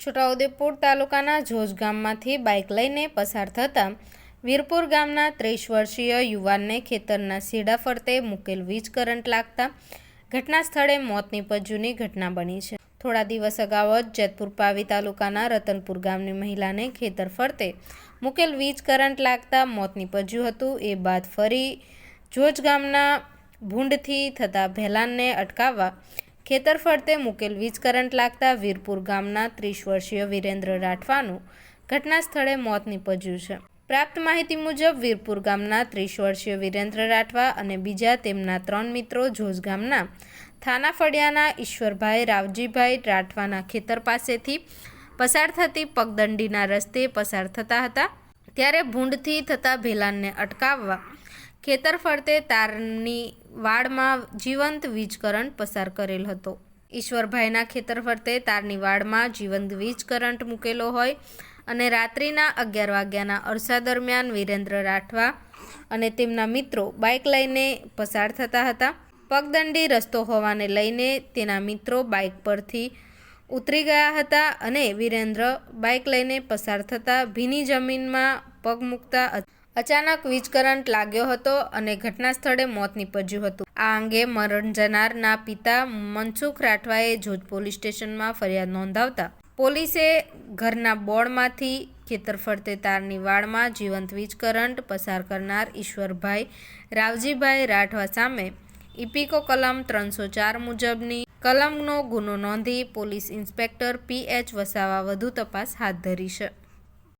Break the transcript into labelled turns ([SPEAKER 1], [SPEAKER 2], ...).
[SPEAKER 1] છોટાઉદેપુર તાલુકાના જોજ ગામમાંથી બાઇક લઈને પસાર થતા વીરપુર ગામના ત્રીસ વર્ષીય યુવાનને ખેતરના સીડા ફરતે મૂકેલ વીજ કરંટ લાગતા ઘટના સ્થળે મોત નિપજ્યુંની ઘટના બની છે. થોડા દિવસ અગાઉ જ જેતપુર પાવી તાલુકાના રતનપુર ગામની મહિલાને ખેતર ફરતે મૂકેલ વીજ કરંટ લાગતા મોત નિપજ્યું હતું. એ બાદ ફરી જોજ ગામના ભૂંડથી થતા ભેલાનને અટકાવવા ખેતર ફરતે મૂકેલ વીજ કરંટ લાગતા વીરપુર ગામના ત્રીસ વર્ષીય વિરેન્દ્ર રાઠવાનું ઘટના સ્થળે મોત નીપજ્યું છે. પ્રાપ્ત માહિતી મુજબ, વીરપુર ગામના ત્રીસ વર્ષીય વિરેન્દ્ર રાઠવા અને બીજા તેમના ત્રણ મિત્રો જોજ ગામના થાના ફળિયાના ઈશ્વરભાઈ રાવજીભાઈ રાઠવાના ખેતર પાસેથી પસાર થતી પગદંડીના રસ્તે પસાર થતા હતા. ત્યારે ભૂંડથી થતા ભેલાનને અટકાવવા ખેતર ફરતે તારની વાડમાં જીવંત વીજ કરંટ પસાર કરેલ હતો. ઈશ્વરભાઈના ખેતર ફરતે તારની વાડમાં જીવંત વીજ કરંટ મૂકેલો હોય અને રાત્રિના અગિયાર વાગ્યાના અરસા દરમિયાન વિરેન્દ્ર રાઠવા અને તેમના મિત્રો બાઇક લઈને પસાર થતા હતા. પગદંડી રસ્તો હોવાને લઈને તેના મિત્રો બાઇક પરથી ઉતરી ગયા હતા અને વિરેન્દ્ર બાઇક લઈને પસાર થતાં ભીની જમીનમાં પગ મૂકતા અચાનક વીજ કરંટ લાગ્યો હતો અને ઘટના સ્થળે મોત નીપજ્યું હતું. આ અંગે મરણ જનારના પિતા મનસુખ રાઠવાએ જોજ પોલીસ સ્ટેશનમાં ફરિયાદ નોંધાવતા પોલીસે ઘરના બોર્ડમાંથી ખેતર ફરતે તારની વાડમાં જીવંત વીજ કરંટ પસાર કરનાર ઈશ્વરભાઈ રાવજીભાઈ રાઠવા સામે ઇપિકો કલમ ત્રણસો ચાર મુજબની કલમનો ગુનો નોંધી police inspector P H Vasava વધુ તપાસ હાથ ધરી છે.